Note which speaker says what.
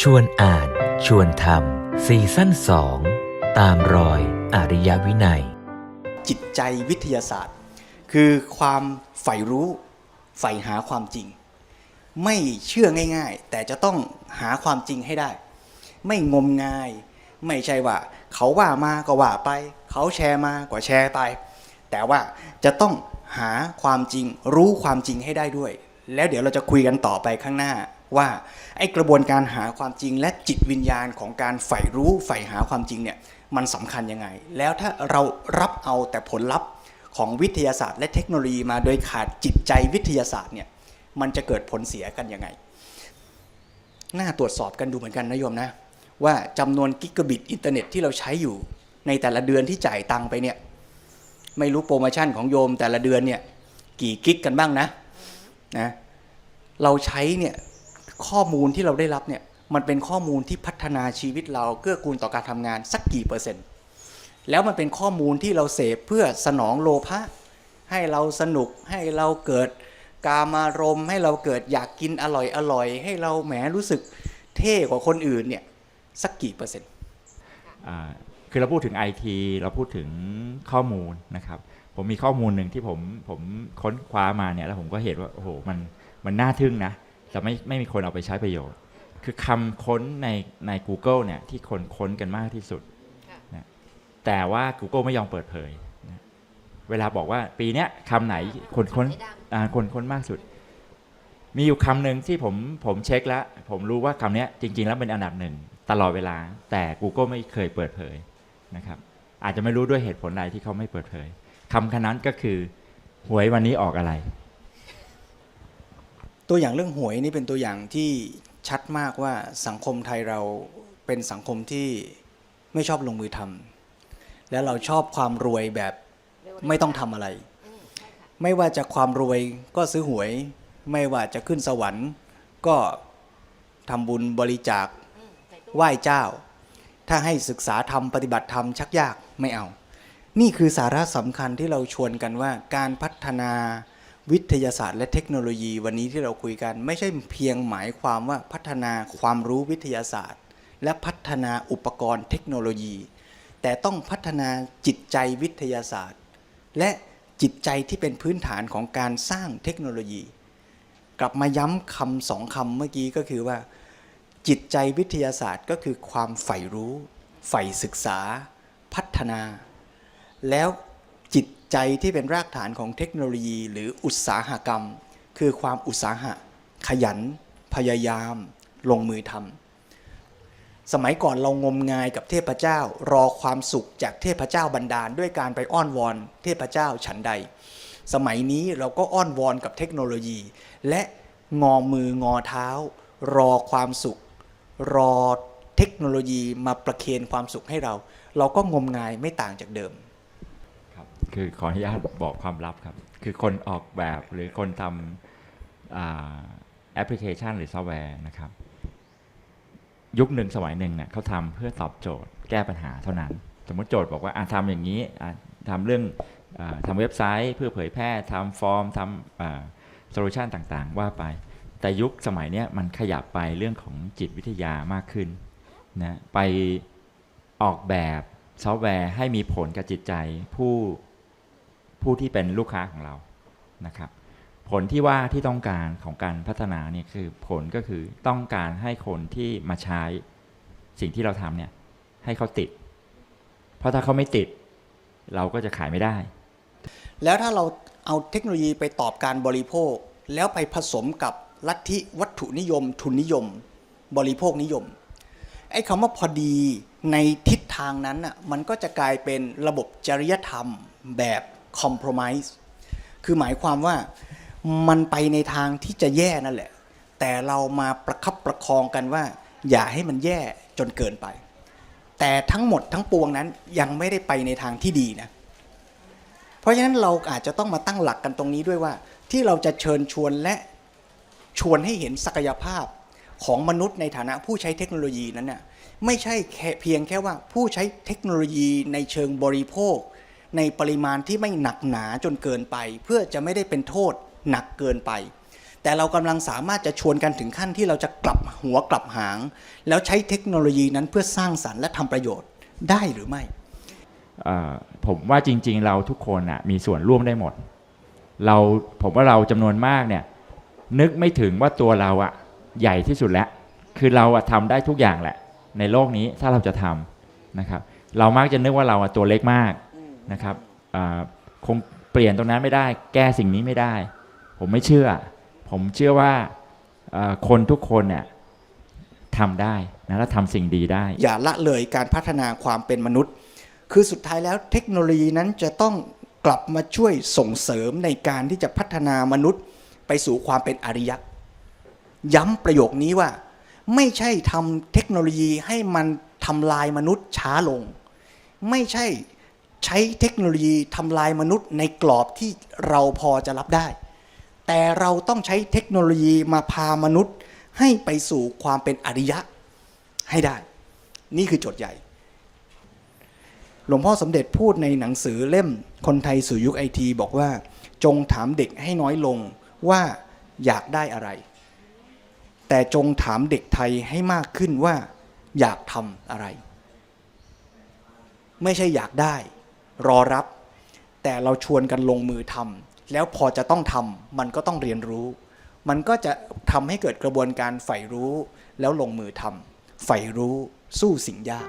Speaker 1: ชวนอ่านชวนทำซีซั่นสองตามรอยอริยวินัย
Speaker 2: จิตใจวิทยาศาสตร์ คือความใฝ่รู้ใฝ่หาความจริง ไม่เชื่อง่าย ๆ แต่จะต้องหาความจริงให้ได้ ไม่งมงาย ไม่ใช่ว่า เขาว่ามาก็ว่าไป เขาแชร์มาก็แชร์ไป แต่ว่าจะต้องหาความจริงรู้ความจริงให้ได้ด้วย แล้วเดี๋ยวเราจะคุยกันต่อไปข้างหน้า ว่าไอ้กระบวนการหาความจริงและจิตวิญญาณของการใฝ่รู้ใฝ่หาความจริงเนี่ยมันสำคัญยังไง แล้วถ้าเรารับเอาแต่ผลลัพธ์ของวิทยาศาสตร์ และเทคโนโลยีมาโดยขาดจิตใจวิทยาศาสตร์เนี่ยมันจะเกิดผลเสียกันยังไง น่าตรวจสอบกันดูเหมือนกันนะโยมนะ ว่าจำนวนกิกะบิตอินเทอร์เน็ตที่เราใช้อยู่ในแต่ละเดือนที่จ่ายตังค์ไปเนี่ยไม่รู้โปรโมชั่นของโยมแต่ละเดือนเนี่ยกี่กิกกันบ้างนะนะเราใช้เนี่ย ข้อมูลที่เราได้รับเนี่ยมันเป็นข้อมูลที่พัฒนาชีวิตเราเกื้อกูลต่อการทำงานสักกี่เปอร์เซ็นต์ แล้วมันเป็นข้อมูลที่เราเสพเพื่อสนองโลภะให้เราสนุกให้เราเกิดกามารมณ์ให้เราเกิดอยากกินอร่อยอร่อย ให้เราแหมรู้สึกเท่กว่าคนอื่นเนี่ยสักกี่เปอร์เซ็นต์
Speaker 3: คือเราพูดถึง IT เราพูดถึงข้อมูลนะครับ ผมมีข้อมูลหนึ่งที่ผมผมค้นคว้ามาเนี่ยแล้วผมก็เห็นว่าโอ้โหมันมันน่าทึ่งนะ แต่ไม่ไม่มีคนเอาไปใช้ประโยชน์ คือคำค้นในใน Google เนี่ยที่คนค้นกันมากที่สุดนะแต่ว่า Google ไม่ยอมเปิดเผยนะเวลาบอกว่าปีเนี้ยคำไหนคนค้นอ่าคนค้นมากสุด มีอยู่คำหนึ่งที่ผมผมเช็คแล้ว ผมรู้ว่าคำเนี้ยจริง ๆ แล้วเป็นอันดับหนึ่งตลอดเวลา แต่ Google ไม่เคยเปิดเผยนะครับ อาจจะไม่รู้ด้วยเหตุผลใดที่เขาไม่เปิดเผยคำคนั้นก็คือหวยวันนี้ออกอะไร
Speaker 2: ตัวอย่างเรื่องหวยนี่เป็นตัวอย่างที่ชัดมากว่าสังคมไทยเราเป็นสังคมที่ไม่ชอบลงมือทำและเราชอบความรวยแบบไม่ต้องทำอะไร ไม่ว่าจะความรวยก็ซื้อหวย ไม่ว่าจะขึ้นสวรรค์ ก็ทำบุญบริจาคไหว้เจ้า ถ้าให้ศึกษาธรรมปฏิบัติธรรมชักยากไม่เอา นี่คือสาระสำคัญที่เราชวนกันว่าการพัฒนา วิทยาศาสตร์และเทคโนโลยีวันนี้ที่เราคุยกัน ไม่ใช่เพียงหมายความว่าพัฒนาความรู้วิทยาศาสตร์ และพัฒนาอุปกรณ์เทคโนโลยี แต่ต้องพัฒนาจิตใจวิทยาศาสตร์ และจิตใจที่เป็นพื้นฐานของการสร้างเทคโนโลยี กลับมาย้ำคำสองคำเมื่อกี้ก็คือว่า จิตใจวิทยาศาสตร์ก็คือความใฝ่รู้ใฝ่ศึกษา พัฒนา แล้ว จิตใจที่เป็นรากฐานของเทคโนโลยีหรืออุตสาหกรรม คือความอุตสาหะ ขยัน พยายาม ลงมือทำสมัยก่อนเรางมงายกับเทพเจ้า รอความสุขจากเทพเจ้าบันดาล ด้วยการไปอ้อนวอน เทพเจ้าฉันใด สมัยนี้เราก็อ้อนวอนกับเทคโนโลยี และงอมืองอเท้า รอความสุข รอเทคโนโลยีมาประเคนความสุขให้เรา เราก็งมงายไม่ต่างจากเดิม
Speaker 3: คือขออนุญาตบอกความลับครับ คือคนออกแบบหรือคนทำแอปพลิเคชันหรือซอฟต์แวร์นะครับ ยุคหนึ่งสมัยหนึ่งเนี่ยเขาทำเพื่อตอบโจทย์แก้ปัญหาเท่านั้น สมมติโจทย์บอกว่าอะทำอย่างนี้อะทำเรื่องอทำเว็บไซต์เพื่อเผยแพร่ทำฟอร์มทำโซลูชันต่างๆ ว่าไป แต่ยุคสมัยเนี้ยมันขยับไปเรื่องของจิตวิทยามากขึ้นนะไปออกแบบซอฟต์แวร์ให้มีผลกับจิตใจผู้ ผู้ที่เป็นลูกค้าของเรานะครับ ผลที่ว่าที่ต้องการของการพัฒนาเนี่ยคือผลก็คือต้องการให้คนที่มาใช้สิ่งที่เราทำเนี่ยให้เขาติด เพราะถ้าเขาไม่ติด เราก็จะขายไม่ได้
Speaker 2: แล้วถ้าเราเอาเทคโนโลยีไปตอบการบริโภค แล้วไปผสมกับลัทธิวัตถุนิยม ทุนนิยม บริโภคนิยมไอ้คำว่าพอดีในทิศทางนั้นน่ะมันก็จะกลายเป็นระบบจริยธรรมแบบ คอม p r o m i s e คือหมายความว่ามันไปในทางที่จะแย่นั่นแหละ แต่เรามาประคับประคองกันว่า อย่าให้มันแย่จนเกินไป แต่ทั้งหมดทั้งปวงนั้นยังไม่ได้ไปในทางที่ดีนะ เพราะฉะนั้นเราอาจจะต้องมาตั้งหลักกันตรงนี้ด้วยว่า ที่เราจะเชิญชวนและชวนให้เห็นศักยภาพของมนุษย์ในฐานะผู้ใช้เทคโนโลยีนั้นน่ะไม่ใช่แค่เพียงแค่ว่าผู้ใช้เทคโนโลยีในเชิงบริโภค ในปริมาณที่ไม่หนักหนาจนเกินไป เพื่อจะไม่ได้เป็นโทษหนักเกินไป แต่เรากำลังสามารถจะชวนกันถึงขั้นที่เราจะกลับหัวกลับหาง แล้วใช้เทคโนโลยีนั้นเพื่อสร้างสรรค์และทำประโยชน์ได้หรือไม่
Speaker 3: ผมว่าจริง ๆ เราทุกคนอะมีส่วนร่วมได้หมด เราผมว่าเราจำนวนมากเนี่ยนึกไม่ถึงว่าตัวเราอะใหญ่ที่สุดแล้ว คือเราอะทำได้ทุกอย่างแหละ ในโลกนี้ถ้าเราจะทำนะครับ เรามักจะนึกว่าเราอะตัวเล็กมาก นะครับคงเปลี่ยนตรงนั้นไม่ได้ แก้สิ่งนี้ไม่ได้ ผมไม่เชื่อ ผมเชื่อว่าคนทุกคนเนี่ยทำได้นะและทำสิ่งดีได้
Speaker 2: อย่าละเลยการพัฒนาความเป็นมนุษย์ คือสุดท้ายแล้วเทคโนโลยีนั้นจะต้องกลับมาช่วยส่งเสริมในการที่จะพัฒนามนุษย์ ไปสู่ความเป็นอริยะย้ำประโยคนี้ว่า ไม่ใช่ทำเทคโนโลยีให้มันทำลายมนุษย์ช้าลง ไม่ใช่ ใช้เทคโนโลยีทำลายมนุษย์ในกรอบที่เราพอจะรับได้ แต่เราต้องใช้เทคโนโลยีมาพามนุษย์ให้ไปสู่ความเป็นอริยะให้ได้ นี่คือโจทย์ใหญ่ หลวงพ่อสมเด็จพูดในหนังสือเล่มคนไทยสู่ยุคไอทีบอกว่า จงถามเด็กให้น้อยลงว่าอยากได้อะไร แต่จงถามเด็กไทยให้มากขึ้นว่า อยากทำอะไร ไม่ใช่อยากได้ รอรับ แต่เราชวนกันลงมือทำแล้วพอจะต้องทำมันก็ต้องเรียนรู้ มันก็จะทำให้เกิดกระบวนการใฝ่รู้ แล้วลงมือทำใฝ่รู้สู้สิ่งยาก